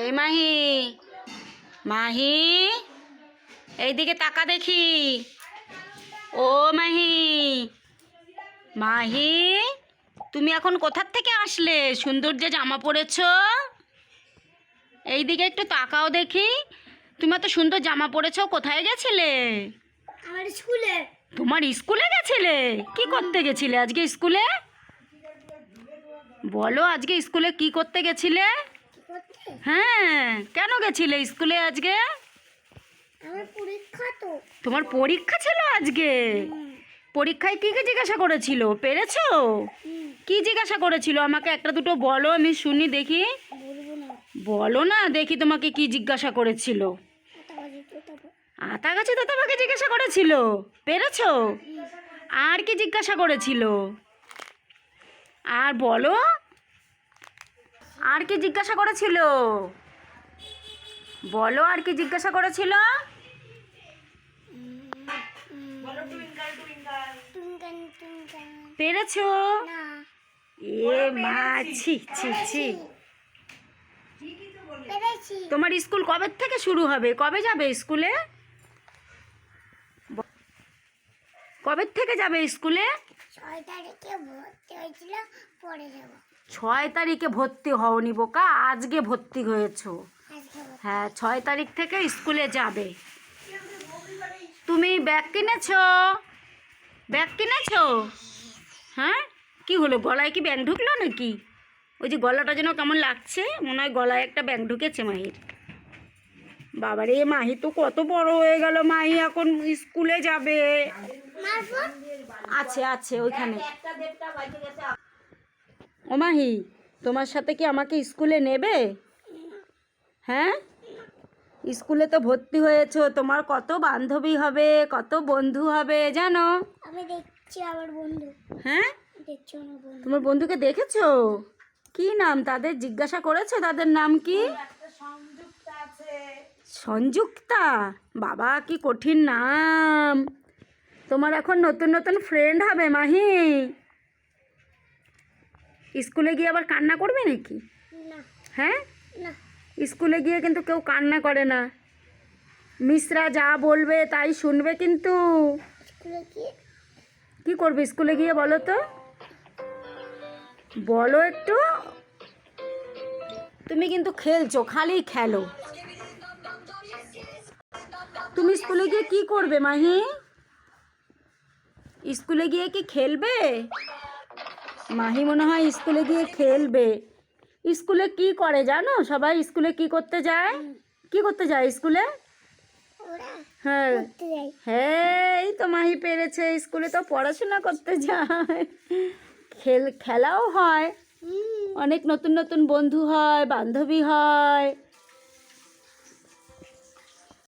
এই মাহি মাহি এইদিকে তাকা দেখি। ও মাহি মাহি তুমি এখন কোথার থেকে আসলে? সুন্দর যে জামা পরেছো? এইদিকে একটু তাকাও দেখি। তুমি এত সুন্দর জামা পরেছো কোথায় গেছিলে? আমার স্কুলে। তোমার স্কুলে গেছিলে? কি করতে গেছিলে আজকে স্কুলে? বলো আজকে স্কুলে কি করতে গেছিলে? হ্যাঁ কেন গেছিলে স্কুলে আজকে? আমার পরীক্ষা তো। তোমার পরীক্ষা ছিল আজকে? পরীক্ষায় কি কি জিজ্ঞাসা করেছিল? পেরেছ? কি জিজ্ঞাসা করেছিল? আমাকে একটা দুটো বলো আমি শুনি দেখি। বলো না দেখি তোমাকে কি জিজ্ঞাসা করেছিল। আতা গাছে তো তোমাকে জিজ্ঞাসা করেছিল? পেরেছ? আর কি জিজ্ঞাসা করেছিল? আর বলো। আর কি জিজ্ঞাসা করেছিল? বলো আর কি জিজ্ঞাসা করেছিল? পেরেছ? এ মা ছি ছি তোমার স্কুল কবে থেকে শুরু হবে? কবে যাবে স্কুলে? কবে থেকে যাবে স্কুলে? ছয় তারিখে ভর্তি হয়েছিল পরে যাব। ছয় তারিখে ভর্তি হওনি বোকা আজকে ভর্তি হয়েছো। হ্যাঁ ছয় তারিখ থেকে স্কুলে যাবে। তুমি ব্যাগ কিনেছো? ব্যাগ কিনেছো? হ্যাঁ? কি হলো গলায় কি ব্যাগ ঢুকলো নাকি? ওই যে গলাটা যেন কেমন লাগছে মনে হয় গলায় একটা ব্যাগ ঢুকেছে মাহির। বাবারে মাহি তো কত বড় হয়ে গেল মাহি এখন স্কুলে যাবে। আছে আছে ওইখানে। ও মাহি তোমার সাথে কি আমাকে স্কুলে নেবে? হ্যাঁ? স্কুলে তো ভর্তি হয়েছো তোমার কত বান্ধবী হবে কত বন্ধু হবে জানো? আমি দেখছি আমার বন্ধু। হ্যাঁ? দেখছি আমার বন্ধু। তোমার বন্ধুকে দেখেছ? কি নাম তাদের? জিজ্ঞাসা করেছ তাদের নাম কি? সংযুক্তা বাবা কি কঠিন নাম। তোমার এখন নতুন নতুন ফ্রেন্ড হবে মাহি। স্কুলে গিয়ে আবার কান্না করবে নাকি? না। হ্যাঁ? স্কুলে গিয়ে কিন্তু কেউ কান্না করে না। মিসরা যা বলবে তাই শুনবে কিন্তু। কি করবে স্কুলে গিয়ে বলো তো? বলো একটু। তুমি কিন্তু খেলছো খালি খেলো। তুমি স্কুলে গিয়ে কি করবে মাহি? স্কুলে গিয়ে কি খেলবে? মাহি মনে হয় স্কুলে গিয়ে খেলবে। স্কুলে কি করে জানো? সবাই স্কুলে কি করতে যায়? কি করতে যায় স্কুলে? হ্যাঁ। হ্যাঁ এই তো মাহি পেরেছে স্কুলে তো পড়াশোনা করতে যায়। খেল খেলাও হয়। অনেক নতুন নতুন বন্ধু হয় বান্ধবী হয়।